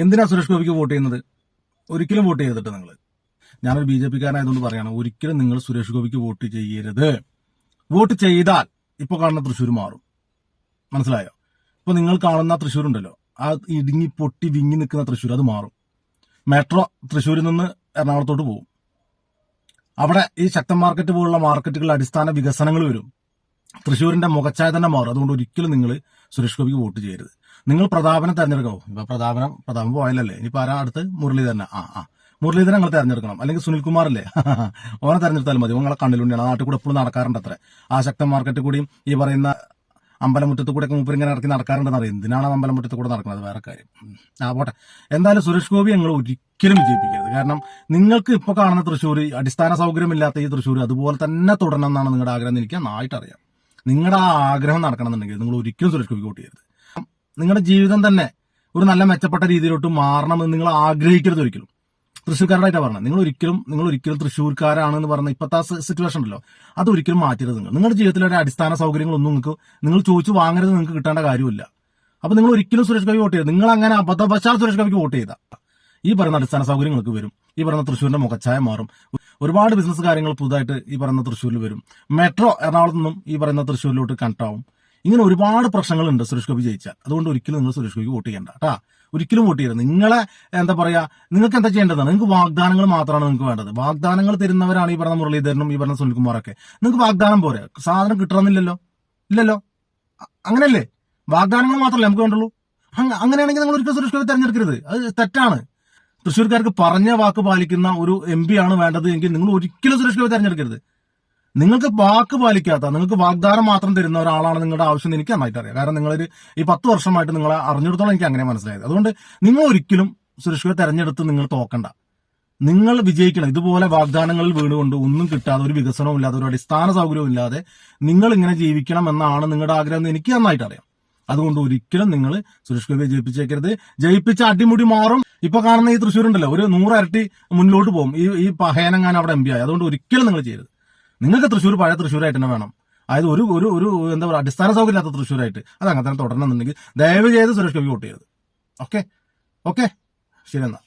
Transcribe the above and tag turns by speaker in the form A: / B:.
A: എന്തിനാ സുരേഷ് ഗോപിക്ക് വോട്ട് ചെയ്യുന്നത്? ഒരിക്കലും വോട്ട് ചെയ്തിട്ട് നിങ്ങൾ ഞാനൊരു ബി ജെ പിക്കാരനായതുകൊണ്ട് പറയണം ഒരിക്കലും നിങ്ങൾ സുരേഷ് ഗോപിക്ക് വോട്ട് ചെയ്യരുത്. വോട്ട് ചെയ്താൽ ഇപ്പൊ കാണുന്ന തൃശ്ശൂർ മാറും. മനസ്സിലായോ? ഇപ്പൊ നിങ്ങൾ കാണുന്ന തൃശ്ശൂർ ഉണ്ടല്ലോ ആ ഇടുങ്ങി പൊട്ടി വിങ്ങി നിൽക്കുന്ന തൃശ്ശൂർ അത് മാറും. മെട്രോ തൃശ്ശൂരിൽ നിന്ന് എറണാകുളത്തോട്ട് പോകും. അവിടെ ഈ ശക്തൻ മാർക്കറ്റ് പോലുള്ള മാർക്കറ്റുകളിൽ അടിസ്ഥാന വികസനങ്ങൾ വരും. തൃശ്ശൂരിന്റെ മുഖച്ചായ തന്നെ മാറും. അതുകൊണ്ട് ഒരിക്കലും നിങ്ങൾ സുരേഷ് ഗോപിക്ക് വോട്ട് ചെയ്യരുത്. നിങ്ങൾ പ്രതാപനം തെരഞ്ഞെടുക്കാവോ. ഇപ്പൊ പ്രതാപനം പ്രതാപം പോയാലല്ലേ? ഇനിയിപ്പോ ആരാ അടുത്ത്? മുരളീധരനെ. ആ ആ. മുരളീധരൻ നിങ്ങൾ തെരഞ്ഞെടുക്കണം. അല്ലെങ്കിൽ സുനിൽകുമാർ അല്ലേ ഓനെ തെരഞ്ഞെടുത്താലും മതി. നിങ്ങളെ കണ്ണിലുണ്ടാണ് നാട്ടിൽ കൂടെ എപ്പോഴും നടക്കാറുണ്ട് അത്ര ആ ശക്തൻ മാർക്കറ്റ് കൂടിയും ഈ പറയുന്ന അമ്പലമുറ്റത്ത് കൂടെ ഒക്കെ ഇങ്ങനെ ഇറക്കി നടക്കാറുണ്ടെന്ന് അറിയാം. എന്തിനാണ് അമ്പലമുറ്റത്ത് കൂടെ നടക്കുന്നത്? വേറെ കാര്യം. ആ പോട്ടെ. എന്തായാലും സുരേഷ് ഗോപി ഞങ്ങൾ ഒരിക്കലും വിജയിപ്പിക്കരുത്. കാരണം നിങ്ങൾക്ക് ഇപ്പൊ കാണുന്ന തൃശ്ശൂർ അടിസ്ഥാന സൗകര്യമില്ലാത്ത ഈ തൃശ്ശൂർ അതുപോലെ തന്നെ തുടരണം എന്നാണ് നിങ്ങളുടെ ആഗ്രഹം എന്ന് എനിക്ക് നന്നായിട്ട് അറിയാം നിങ്ങളുടെ ആ ആഗ്രഹം നടക്കണമെന്നുണ്ടെങ്കിൽ നിങ്ങൾ ഒരിക്കലും സുരേഷ് ഗോപി വോട്ട് ചെയ്യരുത്. നിങ്ങളുടെ ജീവിതം തന്നെ ഒരു നല്ല മെച്ചപ്പെട്ട രീതിയിലോട്ട് മാറണമെന്ന് നിങ്ങൾ ആഗ്രഹിക്കരുത് ഒരിക്കലും. തൃശ്ശൂർക്കാരായിട്ടാണ് പറഞ്ഞത്. നിങ്ങൾ ഒരിക്കലും നിങ്ങൾ ഒരിക്കലും തൃശ്ശൂർക്കാരാണെന്ന് പറഞ്ഞ ഇപ്പോഴത്തെ സിറ്റുവേഷൻ ഉണ്ടല്ലോ. അത് ഒരിക്കലും മാറ്റരുത് നിങ്ങൾ. നിങ്ങളുടെ ജീവിതത്തിലെ ഒരു അടിസ്ഥാന സൗകര്യങ്ങളൊന്നും നിങ്ങൾക്ക് നിങ്ങൾ ചോദിച്ചു വാങ്ങരുത് നിങ്ങൾക്ക് കിട്ടേണ്ട കാര്യമില്ല അപ്പൊ നിങ്ങൾ ഒരിക്കലും സുരേഷ് ഗോപി വോട്ട് ചെയ്ത് നിങ്ങൾ അങ്ങനെ അബദ്ധവശാൽ സുരേഷ് ഗോപിക്ക് വോട്ട് ചെയ്ത. ഈ പറയുന്ന അടിസ്ഥാന സൗകര്യങ്ങൾക്ക് വരും. ഈ പറയുന്ന തൃശ്ശൂരിന്റെ മുഖച്ഛായ മാറും. ഒരുപാട് ബിസിനസ് കാര്യങ്ങൾ പുതുതായിട്ട് ഈ പറയുന്ന തൃശ്ശൂരിൽ വരും. മെട്രോ എറണാകുളത്ത് നിന്നും ഈ പറയുന്ന തൃശ്ശൂരിലോട്ട് കണക്ട് ആവും. ഇങ്ങനെ ഒരുപാട് പ്രശ്നങ്ങളുണ്ട് സുരേഷ് ഗോപി ജയിച്ചാൽ. അതുകൊണ്ട് ഒരിക്കലും നിങ്ങൾ സുരേഷ് ഗോപിക്ക് വോട്ട് ചെയ്യണ്ട കേട്ടാ ഒരിക്കലും വോട്ട് ചെയ്യരുത്. നിങ്ങളെ എന്താ പറയാ നിങ്ങൾക്ക് എന്താ ചെയ്യേണ്ടതാണ് നിങ്ങൾക്ക് വാഗ്ദാനങ്ങൾ മാത്രമാണ് നിങ്ങൾക്ക് വേണ്ടത്. വാഗ്ദാനങ്ങൾ തരുന്നവരാണ് ഈ പറഞ്ഞ മുരളീധരനും ഈ പറഞ്ഞ സുനിൽകുമാറൊക്കെ. നിങ്ങൾക്ക് വാഗ്ദാനം പോരെ? സാധനം കിട്ടണമെന്നില്ലല്ലോ? ഇല്ലല്ലോ? അങ്ങനെയല്ലേ? വാഗ്ദാനങ്ങൾ മാത്രമല്ല നമുക്ക് വേണ്ടുള്ളൂ? അങ്ങ- അങ്ങനെയാണെങ്കിൽ നിങ്ങൾ ഒരിക്കലും സുരേഷ് ഗോപി തെരഞ്ഞെടുക്കരുത്. അത് തെറ്റാണ്. തൃശ്ശൂർക്കാർക്ക് പറഞ്ഞ വാക്ക് പാലിക്കുന്ന ഒരു എം ആണ് വേണ്ടത് എങ്കിൽ നിങ്ങൾ ഒരിക്കലും സുരേഷ് ഗോപി തെരഞ്ഞെടുക്കരുത്. നിങ്ങൾക്ക് വാക്ക് പാലിക്കാത്ത നിങ്ങൾക്ക് വാഗ്ദാനം മാത്രം തരുന്ന ഒരാളാണ് നിങ്ങളുടെ ആവശ്യം എനിക്ക് നന്നായിട്ട് അറിയാം കാരണം നിങ്ങളൊരു ഈ പത്ത് വർഷമായിട്ട് നിങ്ങളെ അറിഞ്ഞിടത്തോളം എനിക്ക് അങ്ങനെ മനസ്സിലായത്. അതുകൊണ്ട് നിങ്ങൾ ഒരിക്കലും ഗോപി തെരഞ്ഞെടുത്ത് നിങ്ങൾ തോക്കണ്ട. നിങ്ങൾ വിജയിക്കണം. ഇതുപോലെ വാഗ്ദാനങ്ങളിൽ വീണുകൊണ്ട് ഒന്നും കിട്ടാതെ ഒരു വികസനവും ഇല്ലാതെ ഒരു അടിസ്ഥാന സൗകര്യവും ഇല്ലാതെ നിങ്ങൾ ഇങ്ങനെ ജീവിക്കണം എന്നാണ് നിങ്ങളുടെ ആഗ്രഹം എന്ന് എനിക്ക് നന്നായിട്ട് അറിയാം അതുകൊണ്ട് ഒരിക്കലും നിങ്ങൾ സുരേഷ് ജയിപ്പിച്ചേക്കരുത് ജയിപ്പിച്ച അടിമുടി മാറും. ഇപ്പൊ കാണുന്ന ഈ തൃശ്ശൂർ ഉണ്ടല്ലോ ഒരു നൂറരട്ടി മുന്നോട്ട് പോകും. ഈ ഈ പഹേനങ്ങാൻ അവിടെ എം പി ആയി. അതുകൊണ്ട് ഒരിക്കലും നിങ്ങൾ ചെയ്യരുത്. നിങ്ങൾക്ക് തൃശ്ശൂർ പഴയ തൃശ്ശൂരായിട്ട് തന്നെ വേണം. അതായത് ഒരു ഒരു ഒരു എന്താ പറയുക അടിസ്ഥാന സൗകര്യമില്ലാത്ത തൃശ്ശൂരായിട്ട്. അത് അങ്ങനെ തന്നെ തുടരണമെന്നുണ്ടെങ്കിൽ ദയവ് ചെയ്ത് സുരേഷ് ഗോപി വോട്ട് ചെയ്യരുത്. ഓക്കെ ഓക്കെ ശരി എന്നാ.